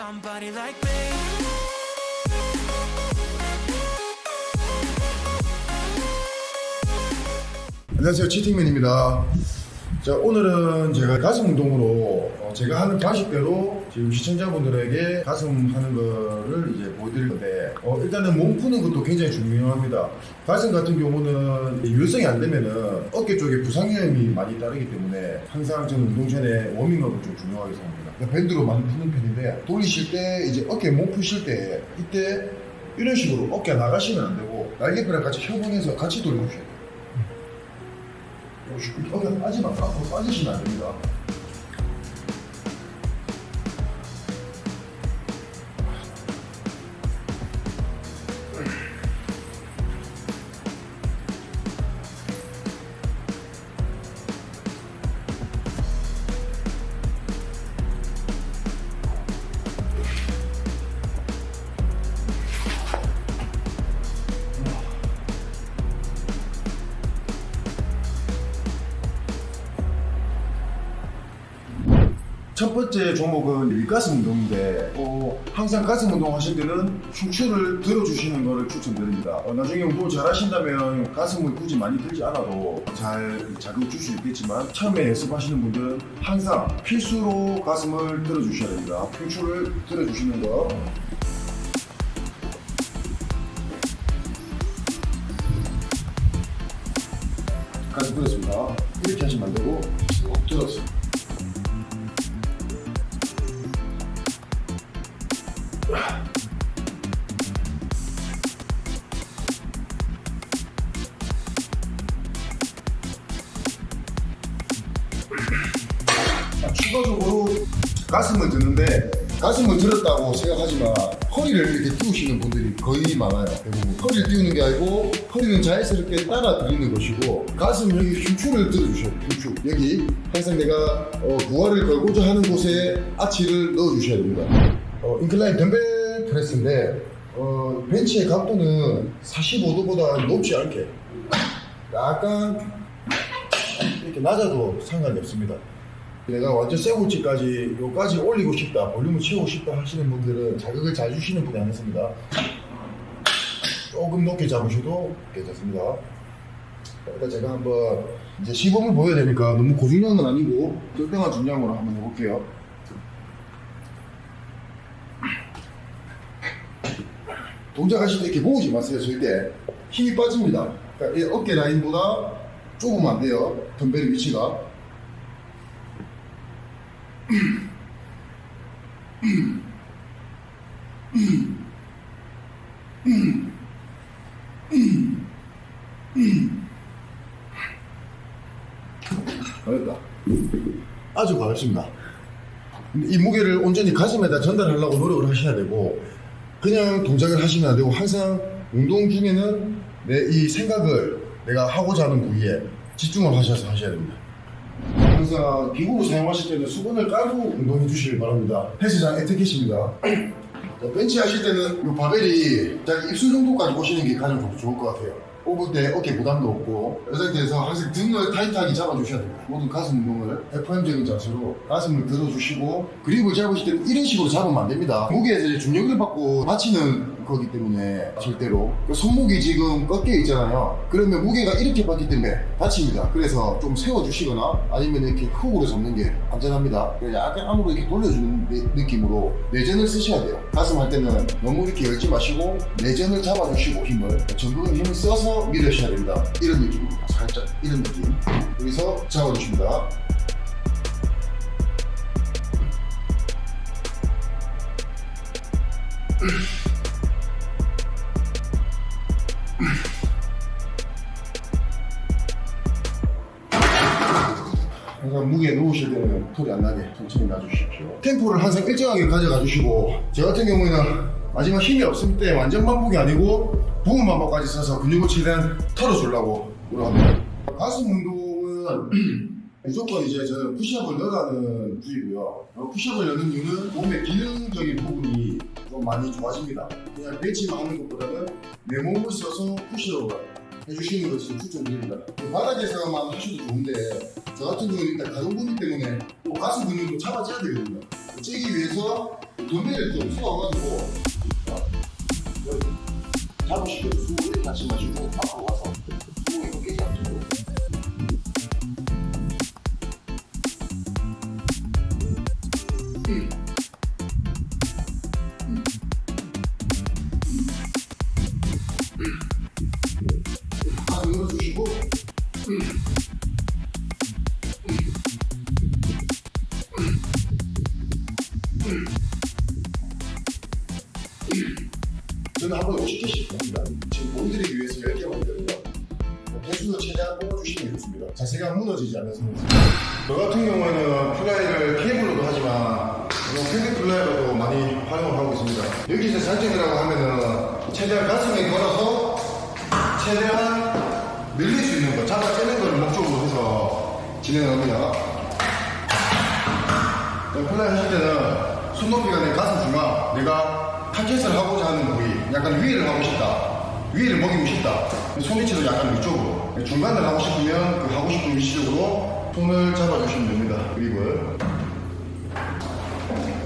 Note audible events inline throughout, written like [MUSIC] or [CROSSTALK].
somebody like me. 안녕하세요 치팅맨입니다. 자 오늘은 제가 가슴 운동으로 어, 제가 하는 방식대로 지금 시청자분들에게 가슴 하는 거를 이제 보여드릴 건데 어, 일단은 몸 푸는 것도 굉장히 중요합니다. 가슴 같은 경우는 유연성이 안 되면은 어깨 쪽에 부상 위험이 많이 따르기 때문에 항상 저는 운동 전에 워밍업을 좀 중요하게 생각합니다 밴드로 많이 푸는 편인데 돌리실 때 이제 어깨 몸 푸실 때 이때 이런 식으로 어깨 나가시면 안 되고 날개뼈랑 같이 협응해서 같이 돌려주셔야 돼요 여기 빠지면 앞으로 빠지시면 안 됩니다. 첫 번째 종목은 일가슴 운동인데 어, 항상 가슴 운동 하실 때는 흉추를 들어주시는 것을 추천드립니다. 어, 나중에 운동을 잘 하신다면 가슴을 굳이 많이 들지 않아도 잘 자극 줄 수 있겠지만 처음에 연습하시는 분들은 항상 필수로 가슴을 들어주셔야 됩니다. 흉추를 들어주시는 거. 가슴 들었습니다. 이렇게 하시면 안 되고. 자, 가슴을 드는데 가슴을 들었다고 생각하지만 허리를 이렇게 띄우시는 분들이 거의 많아요. 대부분. 허리를 띄우는 게 아니고 허리는 자연스럽게 따라 들리는 것이고 가슴 여기 흉추를 들어주셔야 돼요. 흉추. 여기 항상 내가 어, 부하를 걸고자 하는 곳에 아치를 넣어주셔야 됩니다. 어, 인클라인 덤벨 프레스인데 어, 벤치의 각도는 45도보다 높지 않게 약간 이렇게 낮아도 상관이 없습니다. 내가 완전 쇠고치까지 요까지 올리고 싶다, 볼륨을 채우고 싶다 하시는 분들은 자극을 잘 주시는 분이 아니었습니다. 조금 높게 잡으셔도 괜찮습니다. 자, 일단 제가 한번 이제 시범을 보여야 되니까 너무 고중량은 아니고 적당한 중량으로 한번 해볼게요. 동작하실 때 이렇게 모으지 마세요, 절대. 힘이 빠집니다. 그러니까 이 어깨 라인보다 좁으면 안 돼요. 덤벨의 위치가. 어렵다. 아주 가볍습니다. 이 무게를 온전히 가슴에다 전달하려고 노력을 하셔야 되고 그냥 동작을 하시면 안 되고 항상 운동 중에는 내 이 생각을 내가 하고자 하는 부위에 집중을 하셔서 하셔야 됩니다. 항상 기구를 사용하실 때는 수건을 깔고 운동해 주시길 바랍니다. 헬스장 에티켓입니다. 자, 벤치 하실 때는 이 바벨이 자기 입술 정도까지 보시는 게 가장 좋- 좋을 것 같아요. 뽑을 때 어깨 부담도 없고 이 상태에서 항상 등을 타이트하게 잡아주셔야 됩니다. 모든 가슴 운동을 FM적인 자세로 가슴을 들어주시고 그립을 잡으실 때는 이런 식으로 잡으면 안 됩니다. 무게에서 중력을 받고 다치는 거기 때문에 절대로 그 손목이 지금 꺾여 있잖아요. 그러면 무게가 이렇게 받기 때문에 다칩니다. 그래서 좀 세워주시거나 아니면 이렇게 훅으로 잡는 게 안전합니다. 그래서 약간 안으로 이렇게 돌려주는 느- 느낌으로 내전을 쓰셔야 돼요. 가슴 할 때는 너무 이렇게 열지 마시고 내전을 잡아주시고 힘을 전부는 힘을 써서 밀으셔야 됩니다. 이런 느낌입니다. 살짝 이런 느낌. 여기서 잡아주십니다. 항상 무게 놓으실 때는 소리 안 나게 천천히 놔주십시오. 템포를 항상 일정하게 가져가 주시고 저 같은 경우에는 마지막 힘이 없을 때 완전 반복이 아니고 부분 반복까지 써서 근육을 최대한 털어주려고 노력합니다. 가슴 운동은 [CLEARS THROAT] 무조건 이제 저는 푸시업을 넣어가는 부위고요. 어, 푸시업을 넣는 이유는 몸의 기능적인 부분이 좀 많이 좋아집니다. 그냥 벤치만 하는 것보다는 내 몸을 써서 푸시업을 해주시는 것을 추천드립니다. 바닥에서만 하셔도 좋은데 저 같은 경우는 일단 가동 근육 때문에 또 가슴 근육도 잡아줘야 되거든요. 찌기 위해서 돈배를 좀 쏘아가지고 잡으시고 수를 다시 마시고 앞으로 와서 수에 깨지 않도록 가슴 열어주시고 저는 한 번에 50개씩 합니다. 지금 보여드리기 위해서 10개 만들거든요. 개수도 최대한 뽑아주시면 좋습니다. 자세가 무너지지 않아서. 저 같은 경우에는 플라이를 케이블로도 하지만 캔디 플라이로도 많이 활용을 하고 있습니다. 여기서 장점이라고 하면은 최대한 가슴에 걸어서 최대한 늘릴 수 있는 거, 잡아 째는 걸 목적으로 해서 진행합니다. 플라이 하실 때는 손높이가 내 가슴 중앙, 타겟을 하고자 하는 부위, 약간 위를 하고 싶다, 위를 먹이고 싶다, 손위치도 약간 위쪽으로, 중간을 하고 싶으면 그 하고 싶은 위치적으로 손을 잡아주시면 됩니다. 그립을.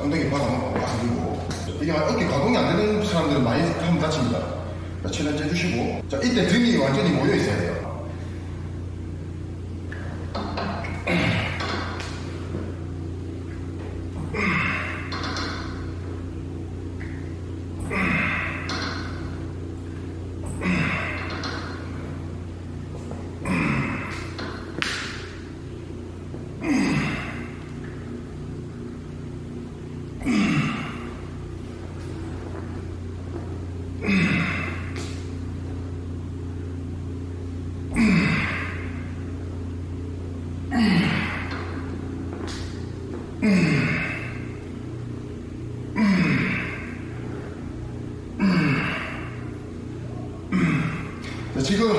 엉덩이 박아놓고 박아 들고. 이게 막 어깨 가동이 안 되는 사람들은 많이 하면 다칩니다. 자, 최대한 째주시고. 자, 이때 등이 완전히 모여 있어야 돼요. 자, 지금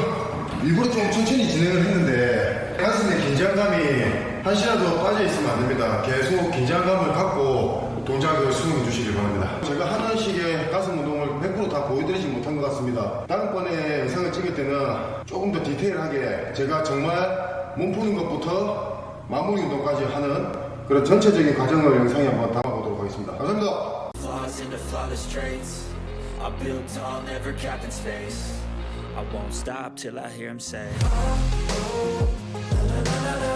일부러 좀 천천히 진행을 했는데 가슴에 긴장감이 한시라도 빠져 있으면 안 됩니다. 계속 긴장감을 갖고 동작을 수행해 주시길 바랍니다. 제가 하는 식의 가슴 운동을 100%다 보여드리지 못한 것 같습니다. 다음번에 영상을 찍을 때는 조금 더 디테일하게 제가 정말 몸 푸는 것부터 마무리 운동까지 하는 그런 전체적인 과정을 영상에 한번 담아보도록 하겠습니다. 감사합니다. I build tall, never capped in space. I won't stop till I hear him say. Oh, oh, la, la, la,